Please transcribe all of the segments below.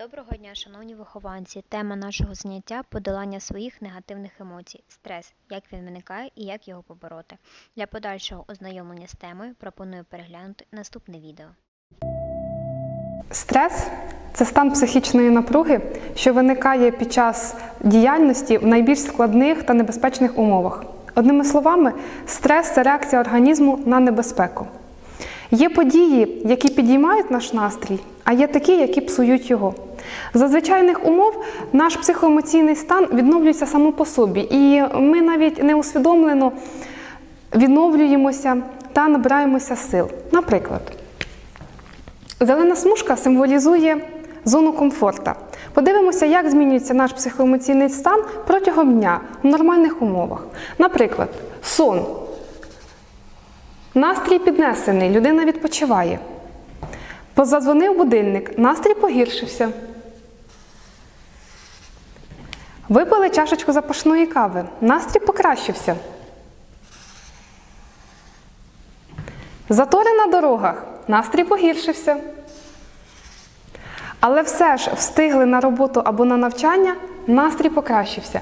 Доброго дня, шановні вихованці! Тема нашого заняття подолання своїх негативних емоцій, стрес, як він виникає і як його побороти. Для подальшого ознайомлення з темою пропоную переглянути наступне відео. Стрес це стан психічної напруги, що виникає під час діяльності в найбільш складних та небезпечних умовах. Одними словами, стрес це реакція організму на небезпеку. Є події, які підіймають наш настрій, а є такі, які псують його. За звичайних умов наш психоемоційний стан відновлюється само по собі, і ми навіть неусвідомлено відновлюємося та набираємося сил. Наприклад, Зелена смужка символізує зону комфорта. Подивимося, як змінюється наш психоемоційний стан протягом дня в нормальних умовах. Наприклад, сон. Настрій піднесений, людина відпочиває. Позадзвонив будильник, настрій погіршився. Випили чашечку запашної кави, настрій покращився. Затори на дорогах, настрій погіршився. Але все ж встигли на роботу або на навчання, настрій покращився.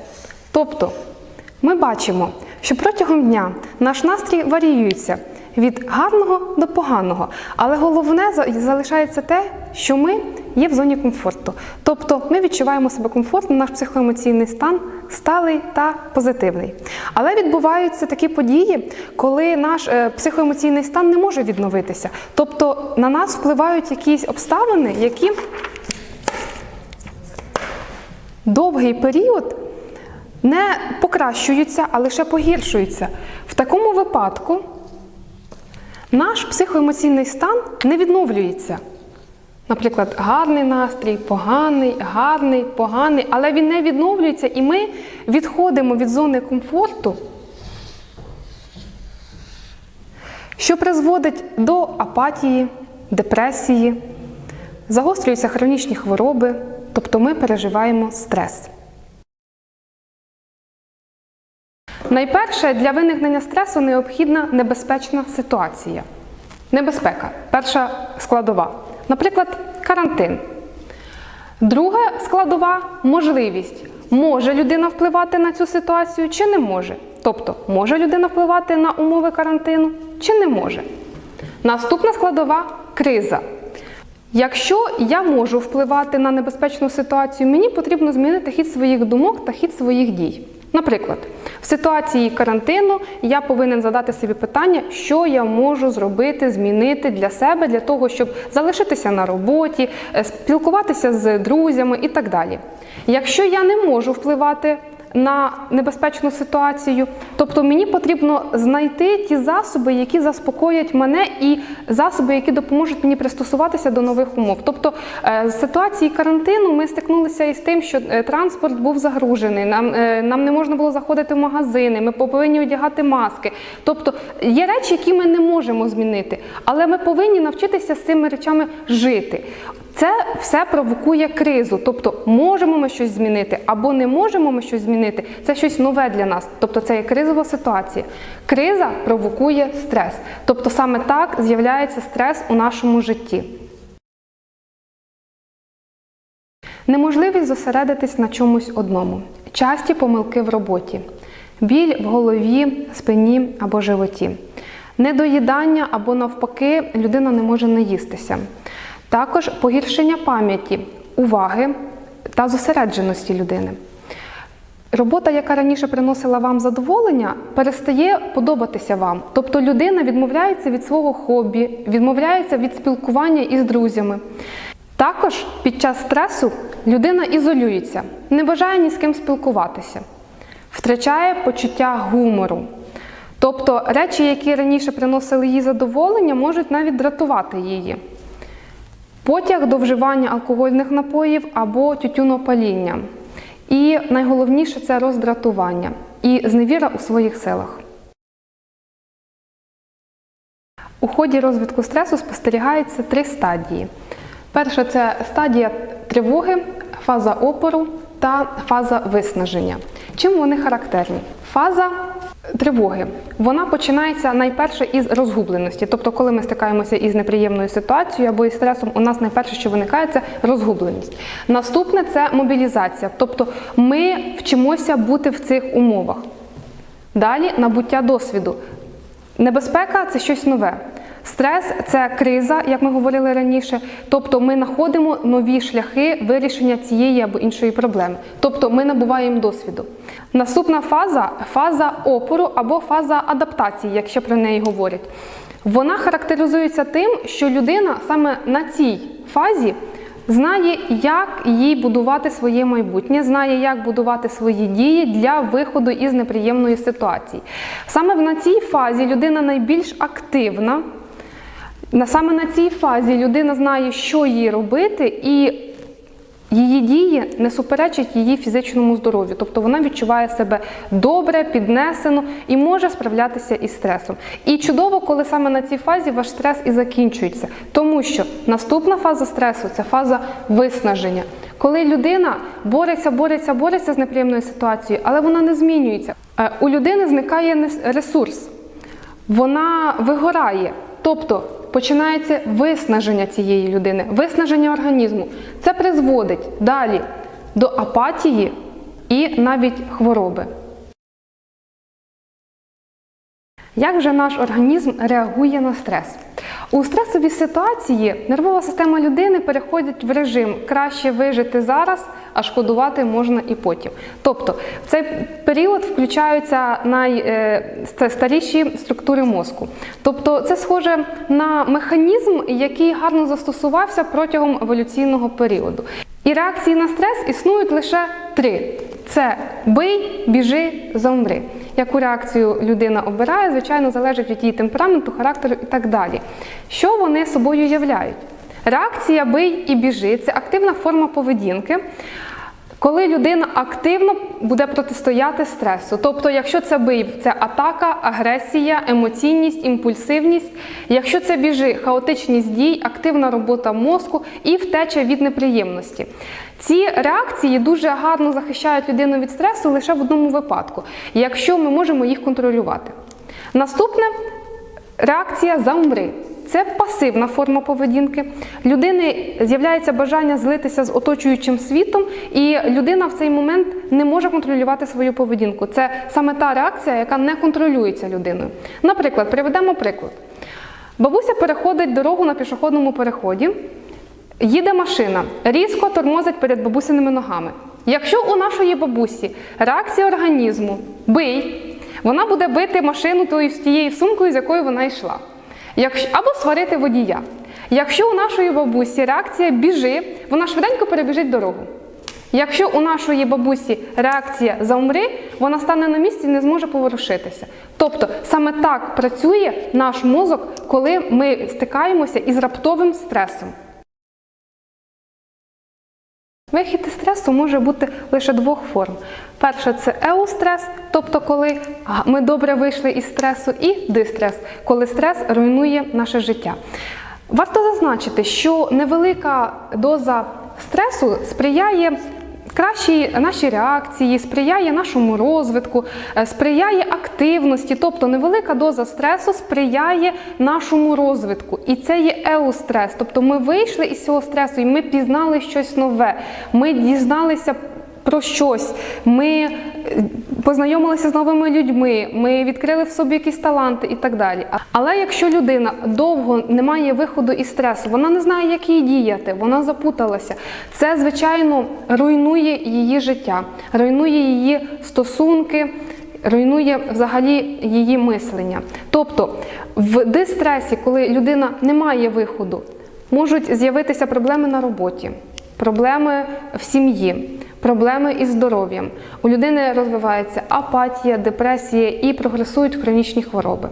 Тобто, ми бачимо, що протягом дня наш настрій варіюється від гарного до поганого, але головне залишається те, що ми є в зоні комфорту. Тобто ми відчуваємо себе комфортно, наш психоемоційний стан сталий та позитивний. Але відбуваються такі події, коли наш е, психоемоційний стан не може відновитися. Тобто на нас впливають якісь обставини, які довгий період не покращуються, а лише погіршуються. В такому випадку наш психоемоційний стан не відновлюється. Наприклад, гарний настрій, поганий, гарний, поганий, але він не відновлюється, і ми відходимо від зони комфорту, що призводить до апатії, депресії, загострюються хронічні хвороби, тобто ми переживаємо стрес. Найперше для виникнення стресу необхідна небезпечна ситуація. Небезпека перша складова. Наприклад, карантин. Друга складова можливість. Може людина впливати на цю ситуацію чи не може. Тобто, може людина впливати на умови карантину чи не може. Наступна складова криза. Якщо я можу впливати на небезпечну ситуацію, мені потрібно змінити хід своїх думок та хід своїх дій. Наприклад, в ситуації карантину я повинен задати собі питання, що я можу зробити, змінити для себе, для того, щоб залишитися на роботі, е, спілкуватися з друзями і так далі. Якщо я не можу впливати на небезпечну ситуацію, тобто мені потрібно знайти ті засоби, які заспокоять мене, і засоби, які допоможуть мені пристосуватися до нових умов. Тобто, е, з ситуації карантину ми стикнулися із тим, що е, транспорт був загружений, нам, е, нам не можна було заходити в магазини, ми повинні одягати маски. Тобто є речі, які ми не можемо змінити, але ми повинні навчитися з цими речами жити. Це все провокує кризу. Тобто, можемо ми щось змінити або не можемо ми щось змінити. Це щось нове для нас. Тобто, це є кризова ситуація. Криза провокує стрес. Тобто, саме так з'являється стрес у нашому житті. Неможливість зосередитись на чомусь одному. Часті помилки в роботі, біль в голові, спині або животі, недоїдання або навпаки людина не може наїстися. Також погіршення пам'яті, уваги та зосередженості людини. Робота, яка раніше приносила вам задоволення, перестає подобатися вам. Тобто людина відмовляється від свого хобі, відмовляється від спілкування із друзями. Також під час стресу людина ізолюється, не бажає ні з ким спілкуватися, втрачає почуття гумору. Тобто речі, які раніше приносили їй задоволення, можуть навіть дратувати її. Потяг до вживання алкогольних напоїв або тютюнопаління. І найголовніше це роздратування і зневіра у своїх силах. У ході розвитку стресу спостерігається три стадії. Перша це стадія тривоги, фаза опору та фаза виснаження. Чим вони характерні? Фаза тривоги. Вона починається найперше із розгубленості. Тобто, коли ми стикаємося із неприємною ситуацією або із стресом, у нас найперше, що виникає, це розгубленість. Наступне це мобілізація. Тобто ми вчимося бути в цих умовах. Далі набуття досвіду. Небезпека це щось нове. Стрес це криза, як ми говорили раніше. Тобто ми знаходимо нові шляхи вирішення цієї або іншої проблеми. Тобто ми набуваємо досвіду. Наступна фаза фаза опору або фаза адаптації, якщо про неї говорять. Вона характеризується тим, що людина саме на цій фазі знає, як їй будувати своє майбутнє, знає, як будувати свої дії для виходу із неприємної ситуації. Саме на цій фазі людина найбільш активна. На саме на цій фазі людина знає, що їй робити, і її дії не суперечать її фізичному здоров'ю. Тобто вона відчуває себе добре, піднесено і може справлятися із стресом. І чудово, коли саме на цій фазі ваш стрес і закінчується, тому що наступна фаза стресу це фаза виснаження. Коли людина бореться, бореться, бореться з неприємною ситуацією, але вона не змінюється. Е, У людини зникає ресурс вона вигорає. Тобто починається виснаження цієї людини, виснаження організму. Це призводить далі до апатії і навіть хвороби. Як же наш організм реагує на стрес? У стресовій ситуації нервова система людини переходить в режим краще вижити зараз, а шкодувати можна і потім. Тобто в цей період включаються найстаріші структури мозку. Тобто це схоже на механізм, який гарно застосувався протягом еволюційного періоду. І реакції на стрес існують лише три: це бий, біжи, замри. Яку реакцію людина обирає, звичайно, залежить від її темпераменту, характеру і так далі. Що вони собою являють? Реакція бий і біжи це активна форма поведінки. Коли людина активно буде протистояти стресу, тобто, якщо це бий, це атака, агресія, емоційність, імпульсивність, якщо це біжи, хаотичність дій, активна робота мозку і втеча від неприємності. Ці реакції дуже гарно захищають людину від стресу лише в одному випадку, якщо ми можемо їх контролювати. Наступне реакція замри. Це пасивна форма поведінки. Людини з'являється бажання злитися з оточуючим світом, і людина в цей момент не може контролювати свою поведінку. Це саме та реакція, яка не контролюється людиною. Наприклад, приведемо приклад. Бабуся переходить дорогу на пішохідному переході, їде машина, різко тормозить перед бабусиними ногами. Якщо у нашої бабусі реакція організму бий, вона буде бити машину тією сумкою, з якою вона йшла. Якщо, або сварити водія. Якщо у нашої бабусі реакція біжи, вона швиденько перебіжить дорогу. Якщо у нашої бабусі реакція заумри, вона стане на місці і не зможе поворушитися. Тобто саме так працює наш мозок, коли ми стикаємося із раптовим стресом. Вихід із стресу може бути лише двох форм. Перша це еустрес, тобто коли ми добре вийшли із стресу, і дистрес, коли стрес руйнує наше життя. Варто зазначити, що невелика доза стресу сприяє кращій наші реакції, сприяє нашому розвитку, е, сприяє активності, тобто невелика доза стресу сприяє нашому розвитку. І це є еустрес. Тобто ми вийшли із цього стресу і ми пізнали щось нове. Ми дізналися про щось. Ми е, познайомилися з новими людьми, ми відкрили в собі якісь таланти і так далі. Але якщо людина довго не має виходу із стресу, вона не знає, як їй діяти, вона запуталася. Це, звичайно, руйнує її життя, руйнує її стосунки. Руйнує взагалі її мислення. Тобто в дистресі, коли людина не має виходу, можуть з'явитися проблеми на роботі, проблеми в сім'ї, проблеми із здоров'ям. У людини розвивається апатія, депресія і прогресують хронічні хвороби.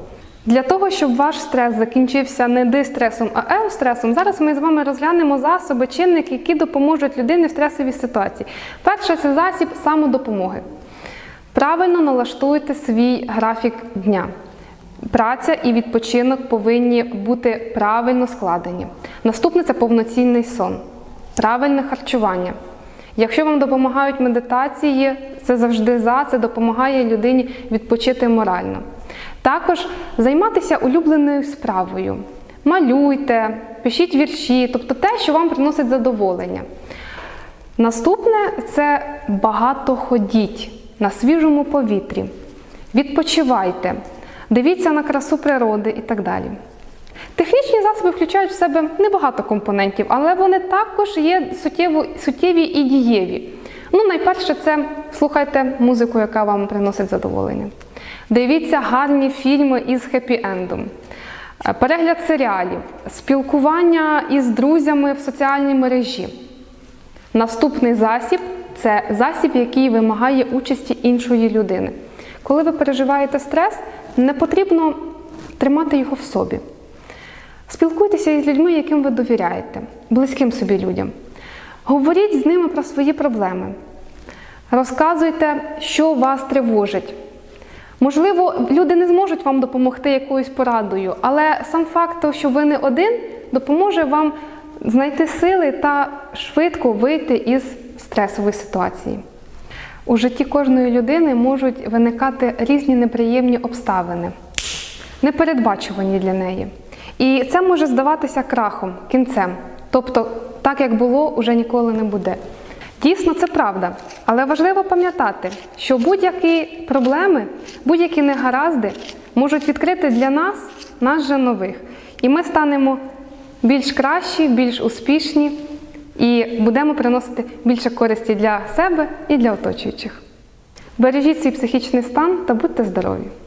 Для того, щоб ваш стрес закінчився не дистресом, а еустресом, зараз ми з вами розглянемо засоби, чинники, які допоможуть людині в стресовій ситуації. Перше це засіб самодопомоги. Правильно налаштуйте свій графік дня. Праця і відпочинок повинні бути правильно складені. Наступне це повноцінний сон, правильне харчування. Якщо вам допомагають медитації, це завжди за, це допомагає людині відпочити морально. Також займатися улюбленою справою. Малюйте, пишіть вірші, тобто те, що вам приносить задоволення. Наступне це багато ходіть на свіжому повітрі. Відпочивайте, дивіться на красу природи і так далі. Технічні засоби включають в себе небагато компонентів, але вони також є суттєво, суттєві і дієві. Ну, найперше, це слухайте музику, яка вам приносить задоволення. Дивіться гарні фільми із хеппі-ендом. Е, Перегляд серіалів, спілкування із друзями в соціальній мережі. Наступний засіб це засіб, який вимагає участі іншої людини. Коли ви переживаєте стрес, не потрібно тримати його в собі. Спілкуйтеся із людьми, яким ви довіряєте, близьким собі людям. Говоріть з ними про свої проблеми. Розказуйте, що вас тривожить. Можливо, люди не зможуть вам допомогти якоюсь порадою, але сам факт, того, що ви не один, допоможе вам знайти сили та швидко вийти із стресової ситуації. У житті кожної людини можуть виникати різні неприємні обставини, непередбачувані для неї. І це може здаватися крахом, кінцем. Тобто, так як було, уже ніколи не буде. Дійсно, це правда. Але важливо пам'ятати, що будь-які проблеми, будь-які негаразди можуть відкрити для нас нас же нових. І ми станемо більш кращі, більш успішні і будемо приносити більше користі для себе і для оточуючих. Бережіть свій психічний стан та будьте здорові!